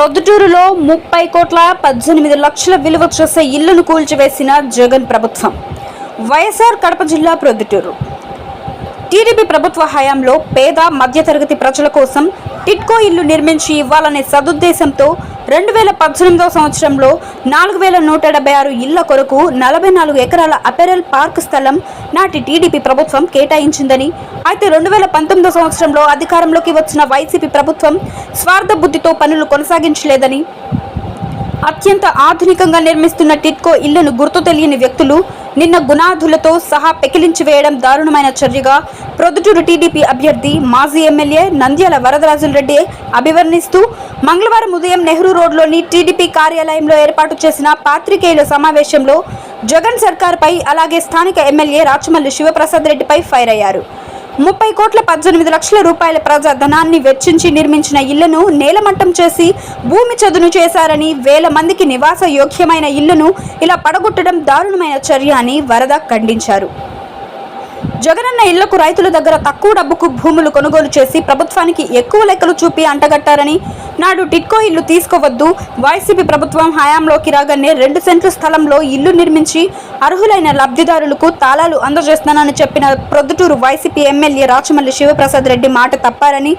ప్రొద్దుటూరులో ముప్పై కోట్ల పద్దెనిమిది లక్షల విలువ చేసే ఇళ్ళను కూల్చివేసిన జగన్ ప్రభుత్వం. వైఎస్ఆర్ కడప జిల్లా ప్రొద్దుటూరు. టీడీపీ ప్రభుత్వ హయాంలో పేద మధ్యతరగతి ప్రజల కోసం టిట్కో ఇల్లు నిర్మించి ఇవ్వాలనే సదుద్దేశంతో రెండు వేల పద్దెనిమిదవ సంవత్సరంలో నాలుగు వేల నూట డెబ్బై ఆరు ఇళ్ళ కొరకు నలభై నాలుగు ఎకరాల అపెరల్ పార్క్ స్థలం నాటి టీడీపీ ప్రభుత్వం కేటాయించిందని. అయితే రెండు వేల పంతొమ్మిదో సంవత్సరంలో అధికారంలోకి వచ్చిన వైసీపీ ప్రభుత్వం స్వార్థ బుద్ధితో పనులు కొనసాగించలేదని అత్యంత ఆధునికంగా నిర్మిస్తున్న టిట్కో ఇళ్ళను గుర్తు తెలియని వ్యక్తులు నిన్న గుణాధులతో సహా పెకిలించి వేయడం దారుణమైన చర్యగా ప్రొద్దుటూరు టీడీపీ అభ్యర్థి మాజీ ఎమ్మెల్యే నంద్యాల వరదరాజుల రెడ్డి అభివర్ణిస్తూ మంగళవారం ఉదయం నెహ్రూ రోడ్లోని టీడీపీ కార్యాలయంలో ఏర్పాటు చేసిన పాత్రికేయుల సమావేశంలో జగన్ సర్కార్పై అలాగే స్థానిక ఎమ్మెల్యే రాచమల్లి శివప్రసాద్ రెడ్డిపై ఫైర్ అయ్యారు. ముప్పై కోట్ల పద్దెనిమిది లక్షల రూపాయల ప్రజా ధనాన్ని వెచ్చించి నిర్మించిన ఇళ్ళను నేలమట్టం చేసి భూమి చదును చేశారని వేల మందికి నివాస యోగ్యమైన ఇళ్ళను ఇలా పడగొట్టడం దారుణమైన చర్య అని వరద ఖండించారు. జగనన్న ఇళ్ళకు రైతుల దగ్గర తక్కువ డబ్బుకు భూములు కొనుగోలు చేసి ప్రభుత్వానికి ఎక్కువ లెక్కలు చూపి అంటగట్టారని. నాడు టిట్కో ఇల్లు తీసుకోవద్దు. వైసీపీ ప్రభుత్వం హయాంలోకి రాగానే రెండు సెంట్ల స్థలంలో ఇల్లు నిర్మించి అర్హులైన లబ్ధిదారులకు తాళాలు అందజేస్తానని చెప్పిన ప్రొద్దుటూరు వైసీపీ ఎమ్మెల్యే రాచమల్లి శివప్రసాద్ రెడ్డి మాట తప్పారని.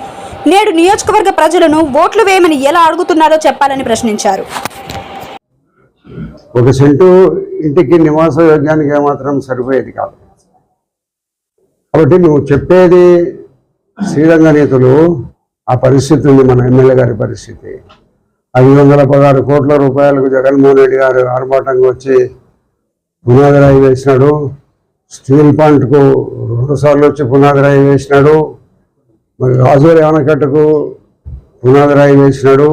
నేడు నియోజకవర్గ ప్రజలను ఓట్లు వేయమని ఎలా అడుగుతున్నారో చెప్పాలని ప్రశ్నించారు. ఒక సెంటు ఇంటికి నివాస యోగ్యానికి ఏమాత్రం సరిపోయేది కాదు. కాబట్టి నువ్వు చెప్పేది శ్రీరంగ నేతలు ఆ పరిస్థితి ఉంది మన ఎమ్మెల్యే గారి పరిస్థితి. ఐదు వందల పదహారు కోట్ల రూపాయలకు జగన్మోహన్ రెడ్డి గారు ఆర్భాటంగా వచ్చి పునాది రాయి వేసినాడు. స్టీల్ ప్లాంట్కు రెండు సార్లు వచ్చి పునాది రాయి వేసినాడు. మరి రాజోరి ఆనకట్టుకు పునాది రాయి వేసినాడు.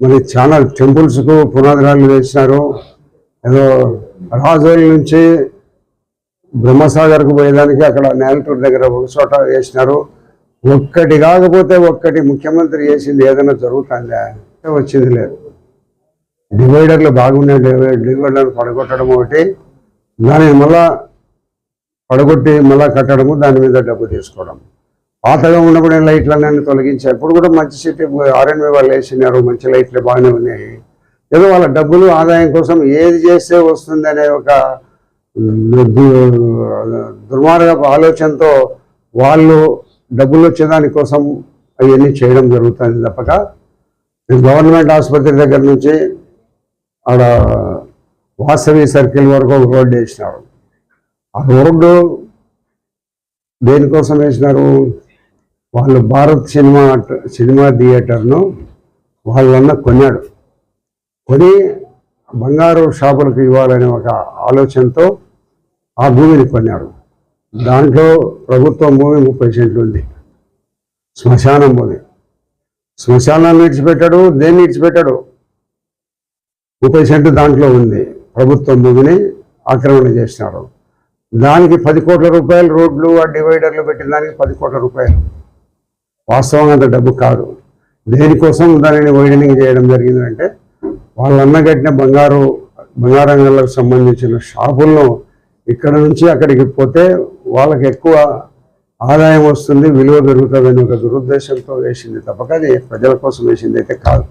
మరి చాలా టెంపుల్స్కు పునాది రాళ్ళు వేసినారు. ఏదో రాజోరి నుంచి బ్రహ్మసాగర్కు పోయేదానికి అక్కడ నేలటూరు దగ్గర ఒక చోట వేసినారు. ఒక్కటి కాకపోతే ఒక్కటి ముఖ్యమంత్రి చేసింది ఏదైనా జరుగుతుందా? వచ్చింది లేదు. డివైడర్లు బాగున్నాయి డివైడ్ డివైడర్లు పడగొట్టడం ఒకటి. దాన్ని మళ్ళా పడగొట్టి మళ్ళా కట్టడము దాని మీద డబ్బు తీసుకోవడం. పాతగా ఉన్నప్పుడు లైట్లన్నీ తొలగించారు ఇప్పుడు కూడా మంచి సిటీ ఆర్ఎన్వి వాళ్ళు వేసినారు మంచి లైట్లు బాగానే ఉన్నాయి. ఏదో వాళ్ళ డబ్బులు ఆదాయం కోసం ఏది చేస్తే వస్తుంది అనే ఒక దుర్మార్గపు ఆలోచనతో వాళ్ళు డబ్బులు వచ్చేదాని కోసం అవన్నీ చేయడం జరుగుతుంది తప్పక. గవర్నమెంట్ ఆసుపత్రి దగ్గర నుంచి ఆడ వాసవి సర్కిల్ వరకు ఒక రోడ్డు వేసినారు. ఆ రోడ్డు దేనికోసం వేసినారు? వాళ్ళు భారత్ సినిమా సినిమా థియేటర్ను వాళ్ళన్న కొన్నాడు. కొని బంగారు షాపులకు ఇవ్వాలనే ఒక ఆలోచనతో ఆ భూమిని కొన్నాడు దాంట్లో ప్రభుత్వం భూమి ముప్పై సెంట్లు ఉంది. శ్మశానం భూమి. శ్మశానాన్ని విడిచిపెట్టాడు దేన్ని విడిచిపెట్టాడు? ముప్పై సెంట్లు దాంట్లో ఉంది. ప్రభుత్వం భూమిని ఆక్రమణ చేసినాడు దానికి పది కోట్ల రూపాయలు రోడ్లు ఆ డివైడర్లు పెట్టిన దానికి పది కోట్ల రూపాయలు. వాస్తవంగా అంత డబ్బు కాదు. దేనికోసం దానిని వైడనింగ్ చేయడం జరిగిందంటే వాళ్ళన్న కట్టిన బంగారు బంగారంగాలకు సంబంధించిన షాపులను ఇక్కడ నుంచి అక్కడికి పోతే వాళ్ళకి ఎక్కువ ఆదాయం వస్తుంది విలువ పెరుగుతుంది అనే ఒక దురుద్దేశంతో వేసింది తప్పక అది ప్రజల కోసం వేసింది అయితే కాదు.